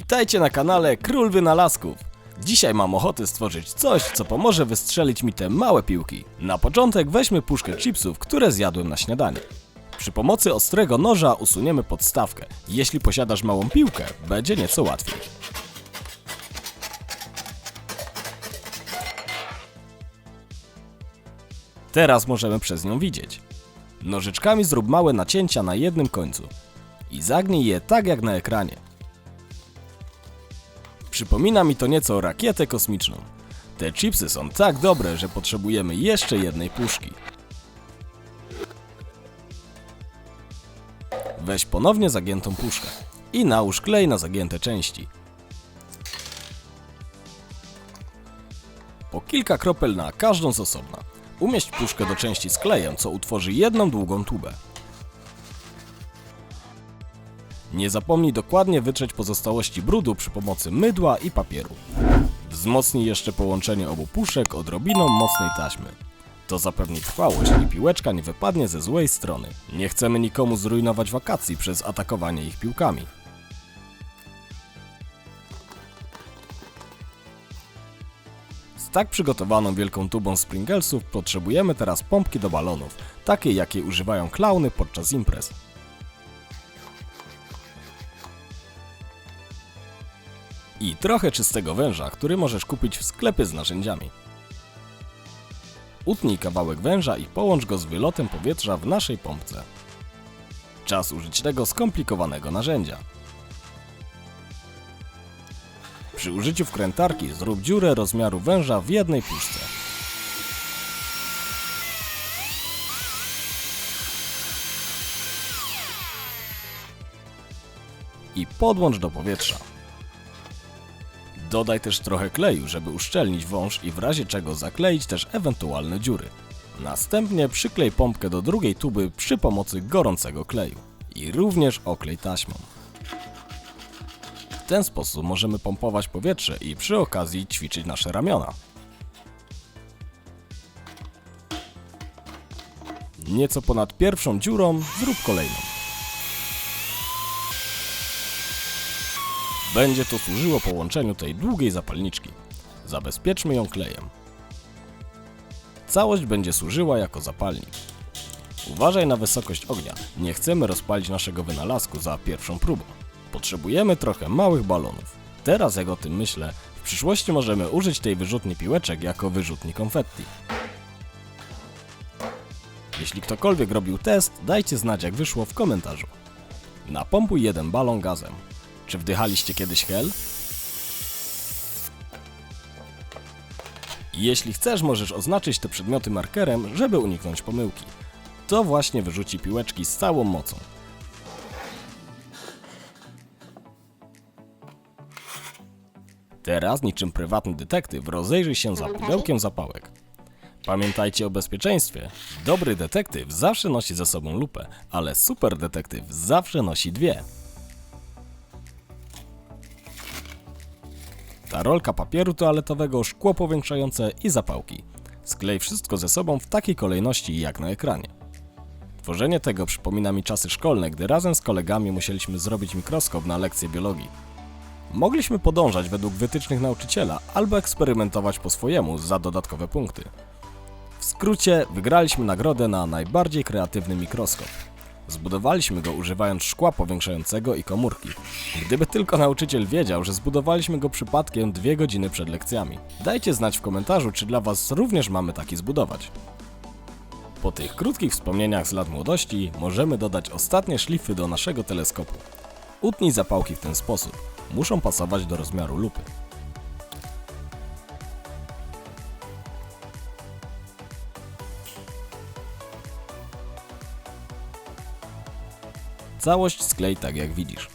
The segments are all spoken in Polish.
Witajcie na kanale Król Wynalazków. Dzisiaj mam ochotę stworzyć coś, co pomoże wystrzelić mi te małe piłki. Na początek weźmy puszkę chipsów, które zjadłem na śniadanie. Przy pomocy ostrego noża usuniemy podstawkę. Jeśli posiadasz małą piłkę, będzie nieco łatwiej. Teraz możemy przez nią widzieć. Nożyczkami zrób małe nacięcia na jednym końcu i zagnij je tak jak na ekranie. Przypomina mi to nieco rakietę kosmiczną. Te chipsy są tak dobre, że potrzebujemy jeszcze jednej puszki. Weź ponownie zagiętą puszkę i nałóż klej na zagięte części. Po kilka kropel na każdą z osobna. Umieść puszkę do części z klejem, co utworzy jedną długą tubę. Nie zapomnij dokładnie wytrzeć pozostałości brudu przy pomocy mydła i papieru. Wzmocnij jeszcze połączenie obu puszek odrobiną mocnej taśmy. To zapewni trwałość i piłeczka nie wypadnie ze złej strony. Nie chcemy nikomu zrujnować wakacji przez atakowanie ich piłkami. Z tak przygotowaną wielką tubą Springlesów potrzebujemy teraz pompki do balonów, takie jakie używają klauny podczas imprez. I trochę czystego węża, który możesz kupić w sklepie z narzędziami. Utnij kawałek węża i połącz go z wylotem powietrza w naszej pompce. Czas użyć tego skomplikowanego narzędzia. Przy użyciu wkrętarki zrób dziurę rozmiaru węża w jednej puszce. I podłącz do powietrza. Dodaj też trochę kleju, żeby uszczelnić wąż i w razie czego zakleić też ewentualne dziury. Następnie przyklej pompkę do drugiej tuby przy pomocy gorącego kleju i również oklej taśmą. W ten sposób możemy pompować powietrze i przy okazji ćwiczyć nasze ramiona. Nieco ponad pierwszą dziurą zrób kolejną. Będzie to służyło połączeniu tej długiej zapalniczki. Zabezpieczmy ją klejem. Całość będzie służyła jako zapalnik. Uważaj na wysokość ognia. Nie chcemy rozpalić naszego wynalazku za pierwszą próbą. Potrzebujemy trochę małych balonów. Teraz jak o tym myślę, w przyszłości możemy użyć tej wyrzutni piłeczek jako wyrzutni konfetti. Jeśli ktokolwiek robił test, dajcie znać jak wyszło w komentarzu. Napompuj jeden balon gazem. Czy wdychaliście kiedyś hel? Jeśli chcesz, możesz oznaczyć te przedmioty markerem, żeby uniknąć pomyłki. To właśnie wyrzuci piłeczki z całą mocą. Teraz, niczym prywatny detektyw, rozejrzyj się za pudełkiem zapałek. Pamiętajcie o bezpieczeństwie. Dobry detektyw zawsze nosi ze sobą lupę, ale super detektyw zawsze nosi dwie. Rolka papieru toaletowego, szkło powiększające i zapałki. Sklej wszystko ze sobą w takiej kolejności jak na ekranie. Tworzenie tego przypomina mi czasy szkolne, gdy razem z kolegami musieliśmy zrobić mikroskop na lekcję biologii. Mogliśmy podążać według wytycznych nauczyciela albo eksperymentować po swojemu za dodatkowe punkty. W skrócie, wygraliśmy nagrodę na najbardziej kreatywny mikroskop. Zbudowaliśmy go używając szkła powiększającego i komórki. Gdyby tylko nauczyciel wiedział, że zbudowaliśmy go przypadkiem dwie godziny przed lekcjami. Dajcie znać w komentarzu, czy dla Was również mamy taki zbudować. Po tych krótkich wspomnieniach z lat młodości możemy dodać ostatnie szlify do naszego teleskopu. Utnij zapałki w ten sposób. Muszą pasować do rozmiaru lupy. Całość sklej tak jak widzisz.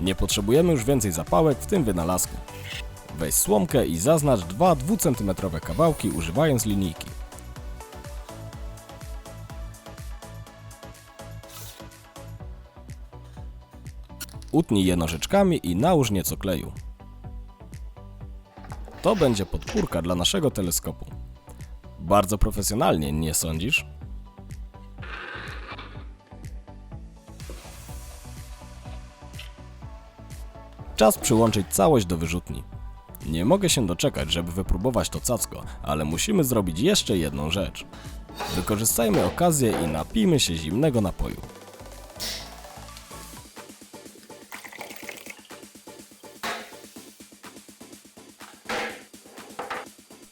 Nie potrzebujemy już więcej zapałek w tym wynalazku. Weź słomkę i zaznacz dwa 2 cm kawałki używając linijki. Utnij je nożyczkami i nałóż nieco kleju. To będzie podpórka dla naszego teleskopu bardzo profesjonalnie, nie sądzisz? Czas przyłączyć całość do wyrzutni. Nie mogę się doczekać, żeby wypróbować to cacko, ale musimy zrobić jeszcze jedną rzecz. Wykorzystajmy okazję i napijmy się zimnego napoju.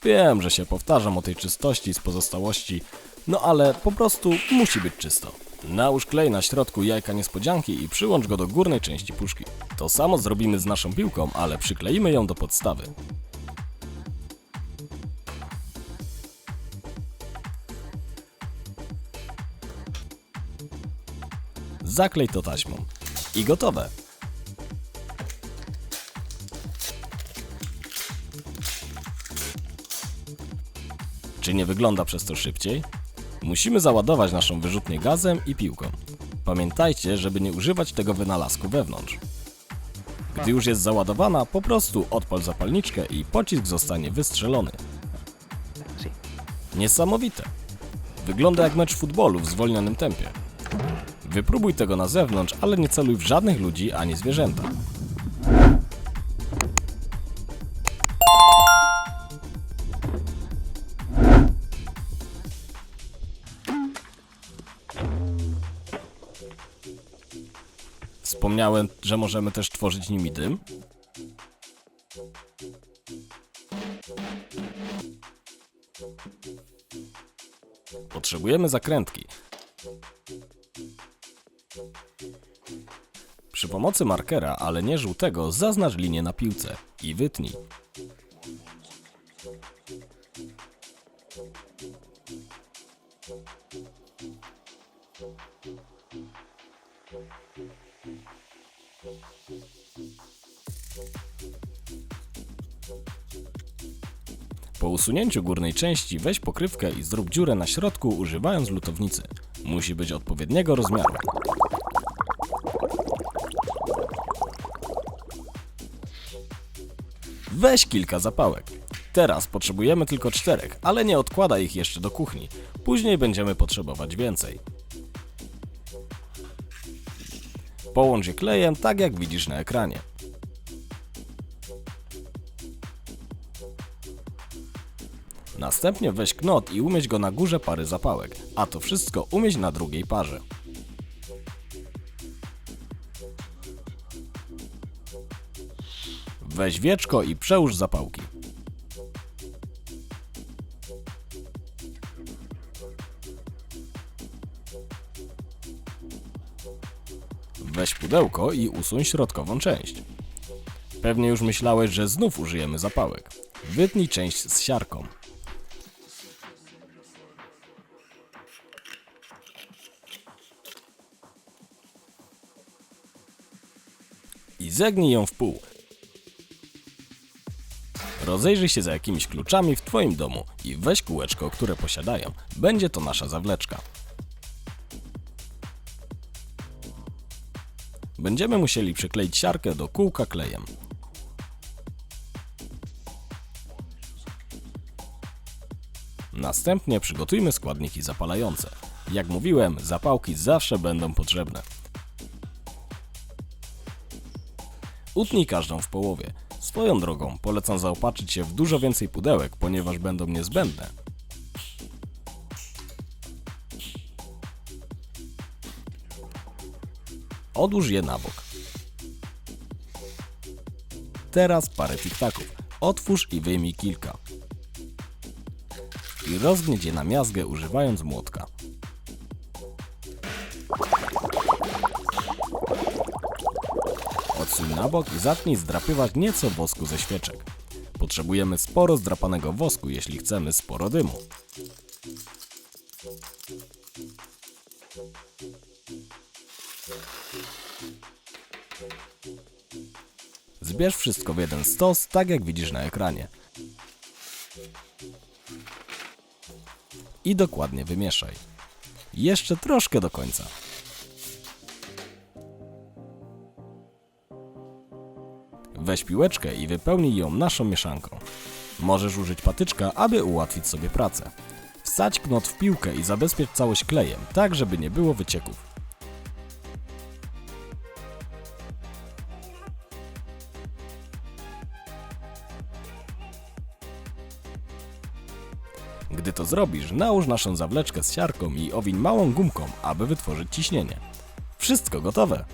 Wiem, że się powtarzam o tej czystości z pozostałości, no ale po prostu musi być czysto. Nałóż klej na środku jajka niespodzianki i przyłącz go do górnej części puszki. To samo zrobimy z naszą piłką, ale przykleimy ją do podstawy. Zaklej to taśmą. I gotowe. Czy nie wygląda przez to szybciej? Musimy załadować naszą wyrzutnię gazem i piłką. Pamiętajcie, żeby nie używać tego wynalazku wewnątrz. Gdy już jest załadowana, po prostu odpal zapalniczkę i pocisk zostanie wystrzelony. Niesamowite! Wygląda jak mecz futbolu w zwolnionym tempie. Wypróbuj tego na zewnątrz, ale nie celuj w żadnych ludzi ani zwierzęta. Wspomniałem, że możemy też tworzyć nimi dym. Potrzebujemy zakrętki. Przy pomocy markera, ale nie żółtego, zaznacz linię na piłce i wytnij. Po usunięciu górnej części weź pokrywkę i zrób dziurę na środku używając lutownicy. Musi być odpowiedniego rozmiaru. Weź kilka zapałek. Teraz potrzebujemy tylko czterech, ale nie odkładaj ich jeszcze do kuchni. Później będziemy potrzebować więcej. Połącz je klejem tak jak widzisz na ekranie. Następnie weź knot i umieść go na górze pary zapałek, a to wszystko umieść na drugiej parze. Weź wieczko i przełóż zapałki. Weź pudełko i usuń środkową część. Pewnie już myślałeś, że znów użyjemy zapałek. Wytnij część z siarką. I zegnij ją w pół. Rozejrzyj się za jakimiś kluczami w Twoim domu i weź kółeczko, które posiadają. Będzie to nasza zawleczka. Będziemy musieli przykleić siarkę do kółka klejem. Następnie przygotujmy składniki zapalające. Jak mówiłem, zapałki zawsze będą potrzebne. Utnij każdą w połowie. Swoją drogą polecam zaopatrzyć się w dużo więcej pudełek, ponieważ będą niezbędne. Odłóż je na bok. Teraz parę tiktaków. Otwórz i wyjmij kilka. I rozgnieć je na miazgę używając młotka. Odsuń na bok i zacznij zdrapywać nieco wosku ze świeczek. Potrzebujemy sporo zdrapanego wosku, jeśli chcemy sporo dymu. Zbierz wszystko w jeden stos, tak jak widzisz na ekranie. I dokładnie wymieszaj. Jeszcze troszkę do końca. Weź piłeczkę i wypełnij ją naszą mieszanką. Możesz użyć patyczka, aby ułatwić sobie pracę. Wsadź knot w piłkę i zabezpiecz całość klejem, tak żeby nie było wycieków. Zrobisz, nałóż naszą zawleczkę z siarką i owiń małą gumką, aby wytworzyć ciśnienie. Wszystko gotowe.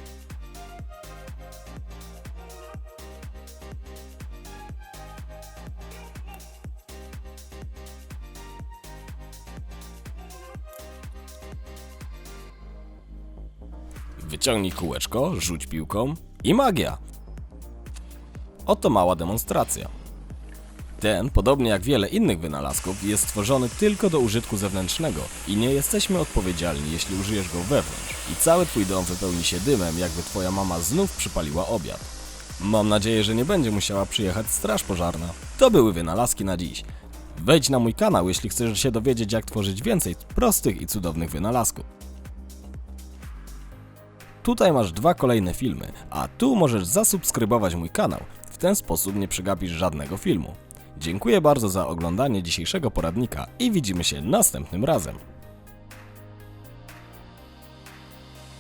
Wyciągnij kółeczko, rzuć piłką i magia. Oto mała demonstracja. Ten, podobnie jak wiele innych wynalazków, jest stworzony tylko do użytku zewnętrznego i nie jesteśmy odpowiedzialni, jeśli użyjesz go wewnątrz i cały twój dom wypełni się dymem, jakby twoja mama znów przypaliła obiad. Mam nadzieję, że nie będzie musiała przyjechać straż pożarna. To były wynalazki na dziś. Wejdź na mój kanał, jeśli chcesz się dowiedzieć, jak tworzyć więcej prostych i cudownych wynalazków. Tutaj masz dwa kolejne filmy, a tu możesz zasubskrybować mój kanał. W ten sposób nie przegapisz żadnego filmu. Dziękuję bardzo za oglądanie dzisiejszego poradnika i widzimy się następnym razem.